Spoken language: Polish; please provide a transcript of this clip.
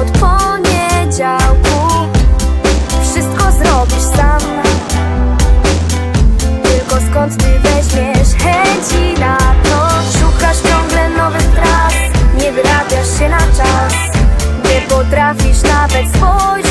od poniedziałku. Wszystko zrobisz sam. Tylko skąd ty weźmiesz chęci na to? Szukasz ciągle nowych tras. Nie wyrabiasz się na czas. Nie potrafisz nawet spojrzeć